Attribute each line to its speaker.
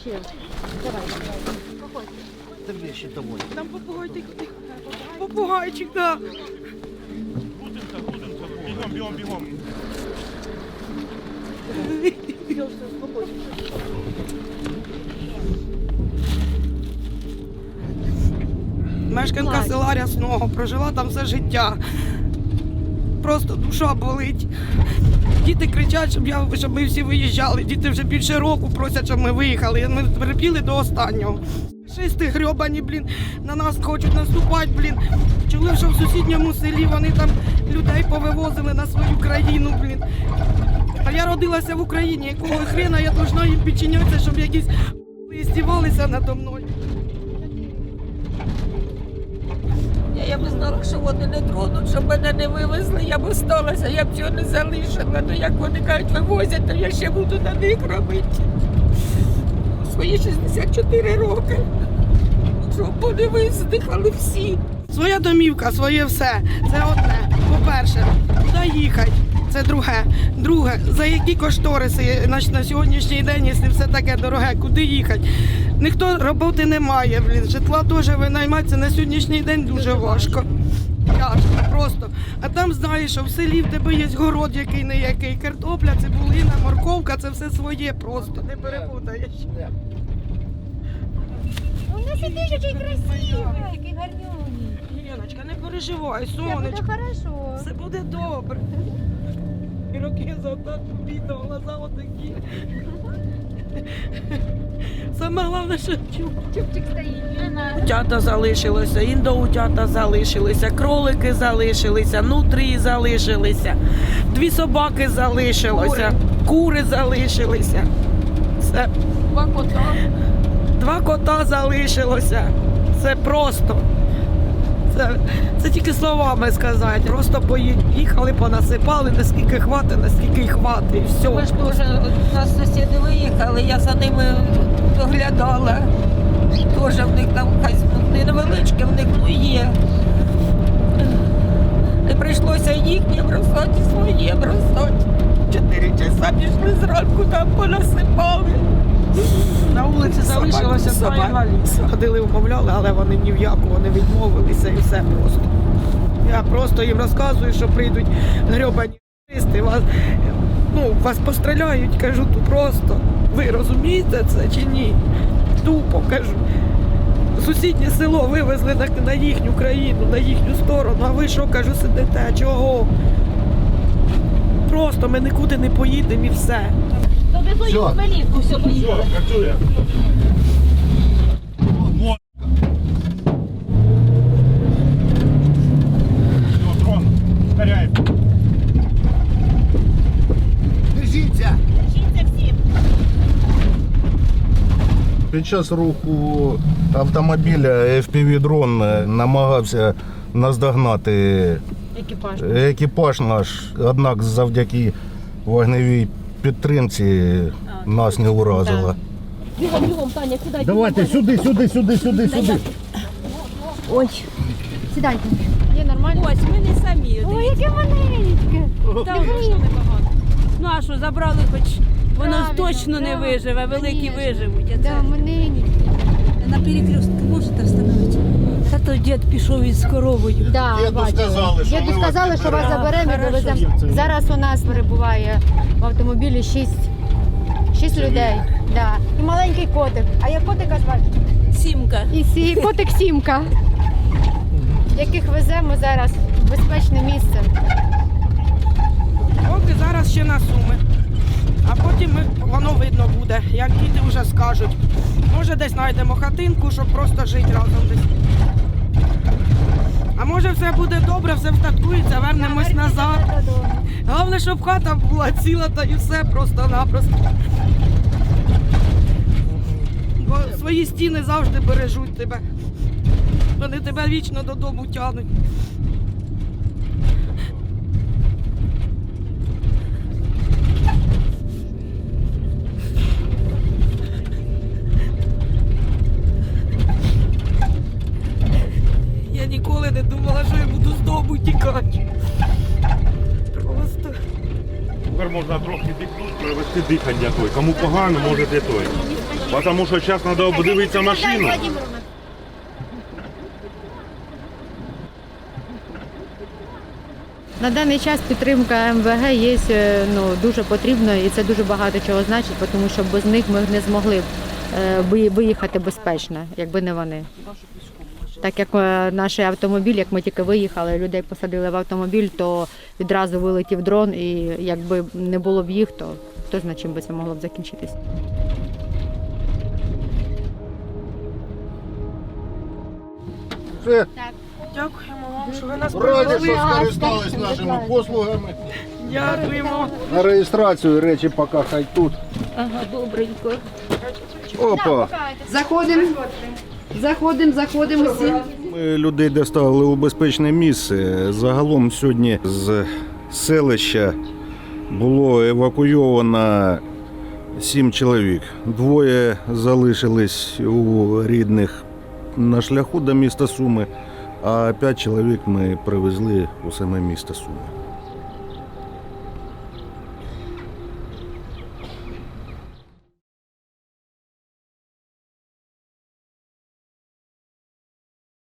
Speaker 1: ще. Давай, проходь.
Speaker 2: Це вещи домой.
Speaker 3: Там попугай тихо, тихо. Попугайчик, да.
Speaker 4: Бігом, бігом, бігом.
Speaker 3: Мешканка села Рясного, прожила там все життя. Просто душа болить. Діти кричать, щоб, я, щоб ми всі виїжджали. Діти вже більше року просять, щоб ми виїхали. Ми терпіли до останнього. Шисти грьобані, блін, на нас хочуть наступати, блін. Чули, що в сусідньому селі вони там людей повивозили на свою країну, блін. А я родилася в Україні, якого хрена я должна їм підчинятися, щоб якісь здівалися надо мною.
Speaker 5: Я, б знала, що вони не тронуть, щоб мене не вивезли, я б осталася, я б цього не залишила. Ну як вони кажуть, вивозять, то я ще буду на них робити. Свої 64 роки. Щоб вони виздихали всі.
Speaker 3: Своя домівка, своє все. Це одне. По-перше, куди їхати? Це друге. Друге, за які кошториси на, на сьогоднішній день, якщо все таке дороге, куди їхати? Ніхто роботи не має, блін. Житла теж винайматися на сьогоднішній день дуже важко. Тяжко, просто. А там знаєш, що в селі в тебе є город, який не який. Картопля, цибулина, морковка це все своє просто. Не перепутаєш.
Speaker 1: Не сиди, який красивий, який гарнюній.
Speaker 3: Леночка, не переживай,
Speaker 1: Все буде
Speaker 3: сонечко.
Speaker 1: хорошо.
Speaker 3: Все буде добре. І руки так бідно, глаза отакі. Саме головне, що.
Speaker 1: Чубчик стоїть.
Speaker 3: Утята залишилося, індоутята залишилися, кролики залишилися, нутрі залишилися, дві собаки залишилося, кури, залишилися. Все.
Speaker 5: Два кота.
Speaker 3: Два кота залишилося. Це просто. Це, це тільки словами сказати. Просто поїхали, понасипали, наскільки хватить, наскільки хватить. Все.
Speaker 5: Ми ж теж у нас сусіди виїхали, я за ними доглядала. Теж в них там хай невеличке, в них ну, є. Не прийшлося їхнє бросати, своє бросати. Чотири часа пішли зранку, там понасипали.
Speaker 3: На вулиці залишилося два інваліди. Ходили, вмовляли, але вони ні в яку, вони відмовилися і все просто. Я просто їм розказую, що прийдуть грьобані туристи, вас, ну, вас постріляють, кажу, то просто. Ви розумієте це чи ні? Тупо кажу. Сусіднє село вивезли на, на їхню країну, на їхню сторону, а ви що кажу, сидите? Чого? Просто ми нікуди не поїдемо і все.
Speaker 1: Довезу їх в Хмелівку, все поїхали.
Speaker 6: Під час руху автомобіля FPV-дрон намагався наздогнати
Speaker 1: Екіпаж.
Speaker 6: екіпаж наш, однак завдяки вогневій підтримці нас не уразила.
Speaker 1: Бігом, бігом, Таня, сідайте.
Speaker 6: Давайте сюди, сюди, сюди, сюди, сюди.
Speaker 1: Ой. Сідайте. Є нормально?
Speaker 7: Ось ми не самі.
Speaker 1: Ой, яке маленьке.
Speaker 7: Небагато. Ну а що, забрали хоч воно
Speaker 1: Правильно,
Speaker 7: точно не
Speaker 1: да,
Speaker 7: виживе, великі
Speaker 1: конечно.
Speaker 7: виживуть. А
Speaker 1: Да, маленьке.
Speaker 7: На перекрестку можете встановити? Та то дід пішов із коровою.
Speaker 1: Да,
Speaker 6: Діду
Speaker 1: бачила.
Speaker 6: сказали, що
Speaker 1: Діду
Speaker 6: ми вас
Speaker 1: сказали, що вас заберемо і
Speaker 7: Хорошо.
Speaker 1: довеземо. Зараз у нас перебуває в автомобілі шість, шість людей. Да. І маленький котик. А як котика звати?
Speaker 7: Сімка.
Speaker 1: І сі, котик Сімка, яких веземо зараз в безпечне місце.
Speaker 3: Поки зараз ще на суми. А потім ми, воно як діти вже скажуть. Може десь знайдемо хатинку, щоб просто жити разом десь. А може все буде добре, все встаткується, вернемось назад. Головне, щоб хата була ціла та і все просто-напросто. Бо свої стіни завжди бережуть тебе. Вони тебе вічно додому тягнуть. Просто
Speaker 4: Тепер можна трохи дихнути, привести дихання той. Кому погано, можете той. Тому що зараз треба обдивитися машину.
Speaker 1: На даний час підтримка МВГ є е, ну, дуже потрібною і це дуже багато чого значить, тому що без них ми не змогли б е, виїхати безпечно, якби не вони. Так як е, наш автомобіль, як ми тільки виїхали, людей посадили в автомобіль, то відразу вилетів дрон, і якби не було б їх, то хто знає, чим би це могло б закінчитись.
Speaker 6: Все,
Speaker 3: Дякуємо вам, що ви нас
Speaker 6: раді, що скористались нашими послугами.
Speaker 3: Дякуємо.
Speaker 6: На реєстрацію речі поки хай тут.
Speaker 5: Ага, добренько.
Speaker 6: Опа.
Speaker 8: Заходимо. Заходимо, заходимо всі.
Speaker 6: Ми людей доставили у безпечне місце. Загалом сьогодні з селища було евакуйовано сім чоловік. Двоє залишились у рідних на шляху до міста Суми, а п'ять чоловік ми привезли у саме місто Суми.